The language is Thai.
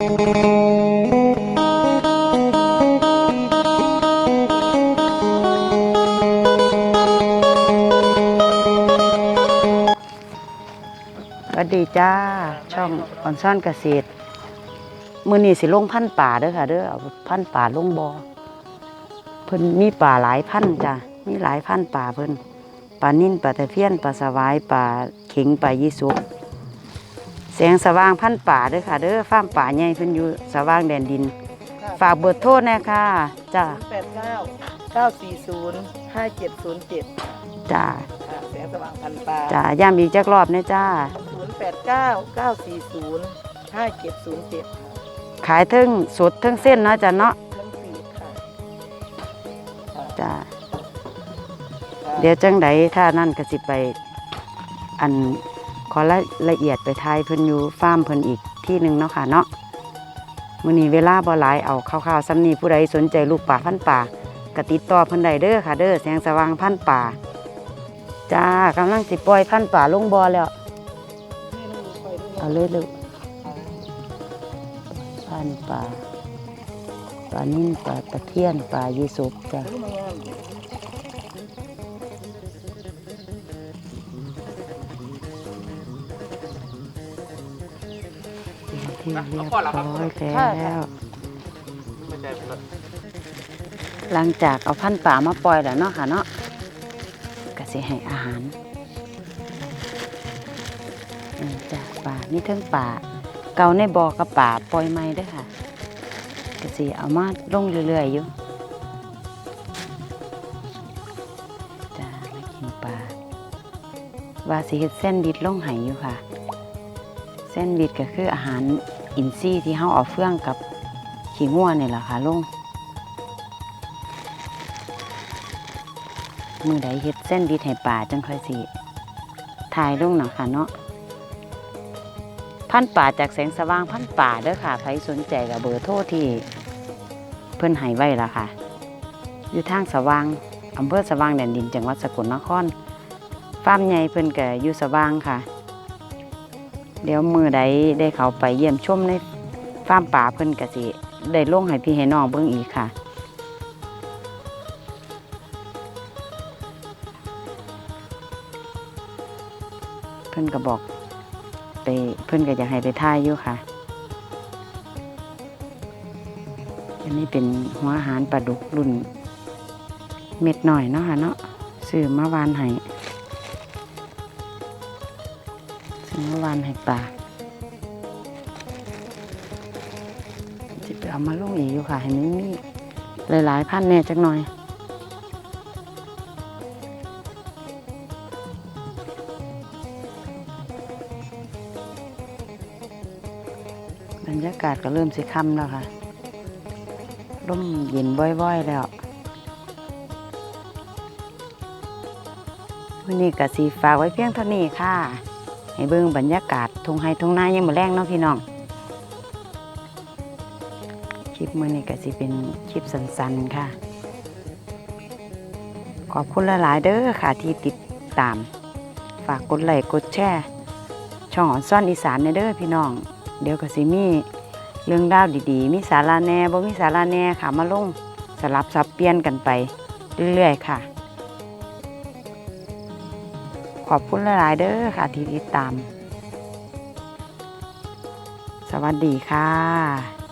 สวัสดีจ้า ช่องออนซ่อนเกษตร มือนี้สิลงพันป่าเด้อค่ะเด้อเอาพันป่าลงบอ่อเพิ่นมีป่าหลายพันจ้ะมีหลายพันป่าเพิ่นป่านิ่นป่าตะเพียนป่าสวายป่าเข็งป่ายี่สุก แสงสว่างพันธุ์ป่าเด้อค่ะ เด้อฟาร์มป่าใหญ่เพิ่นอยู่สว่างแดนดิน ฝากเบอร์โทรแน่ค่ะจ้าแปดเก้าเก้าสี่ศูนย์ห้าเจ็ดศูนย์เจ็ดจ้าแสงสว่างพันปลาจ้าย้ำอีกจักรอบแน่จ้า ศูนย์แปดเก้าเก้าสี่ศูนย์ห้าเจ็ดศูนย์เจ็ดขายเทึ่งสดเทึ่งเส้นเนาะจ้ะเนาะทั้งสี่ค่ะค่ะจ้าค่ะ เดี๋ยวจังใดถ้านั่นก็สิไป อัน ขอรายละเอียดไปทายเพิ่นอยู่ฟาร์มเพิ่นอีกที่หนึ่งเนาะค่ะเนาะมื้อนี้เวลาบ่หลายเอาคร่าวๆซ้ำนี้ผู้ใดสนใจลูกป่าพันป่ากติดต่อเพิ่นได้เด้อค่ะ เด้อแสงสว่างพันป่าจ้ากำลังสิปล่อยพันป่าลงบ่อแล้วให้ลูกคอยด้วเอาเลยลูกพันป่าปลานิ่นปลาตะเพียนปลายีสุกจ้ะ ที่เรียบร้อยแล้ว หลังจากเอาพันธุ์ป่ามาปล่อยแล้วเนาะค่ะเนาะก็สิให้อาหารนี่จ้ะป่ามีเทั้งป่า เก่าในบ่อกับป่าปล่อยใหม่เด้วยค่ะก็สิเอามาลงเรื่อยๆอยู่จ้าไม่กินปลาว่าสิเฮ็ดเส้นบิดลงให้อยู่ค่ะ เส้นบิดก็คืออาหาร อินทรีย์ที่เฮาเอาเฟื่องกับขี้งัวนนี่แหละค่ะลุงมือใดเฮ็ดเส้นบิดให้ป่าจังค่อยสิถ่ายลุงหน่อยค่ะเนาะพันป่าจากแสงสว่างพันป่าเด้อค่ะใครสนใจกับเบอร์โทรที่เพิ่อนให้ไว้ละค่ะ อยู่ทางสว่างอำเภอสว่างแดนดินจังหวัดสกลนครฟาร์มใหญ่เพิ่นก็อยู่สว่างค่ะ เดี๋ยวมือใดได้เขาไปเยี่ยมชมในฟาร์มป่าเพิ่นก็สิได้ลงให้พี่ให้น้องเบิ่งอีกค่ะ เพิ่นก็บอกไปเพิ่นก็อยากให้ไปท่ายอยู่ค่ะ อันนี้เป็นหัวอาหารปลาดุกรุ่น เม็ดหน่อยเนาะค่ะเนาะซื้อมาวานให้ ซื้อวานให้ปลาจะไปเอามาลงอีกอยู่ค่ะ ให้มันมีหลายๆพันแน่จักหน่อยบรรยากาศก็เริ่มสิค่ำแล้วค่ะร่มเย็นบ่อยๆ แล้ววันนี้ก็สีฝากไว้เพียงเท่านี้ค่ะ ให้เบิ่งบรรยากาศทงไฮทงนายังมือแรงเนาะพี่น้อง คลิปมือนี้ก็สิเป็นคลิปสั้นๆค่ะ ขอบคุณหลายๆเด้อค่ะที่ติดตาม ฝากกดไลค์กดแชร์ช่องอ่อนซ่อนอีสานในเด้อพี่น้อง เดี๋ยวก็สิมีเรื่องราวดีๆ มีสาระแน่บ่มีสาระแน่ค่ะมาลงสลับสับเปลี่ยนกันไปเรื่อยๆค่ะ ขอบคุณหลาย ๆ เด้อค่ะ ที่ติดตาม สวัสดีค่ะ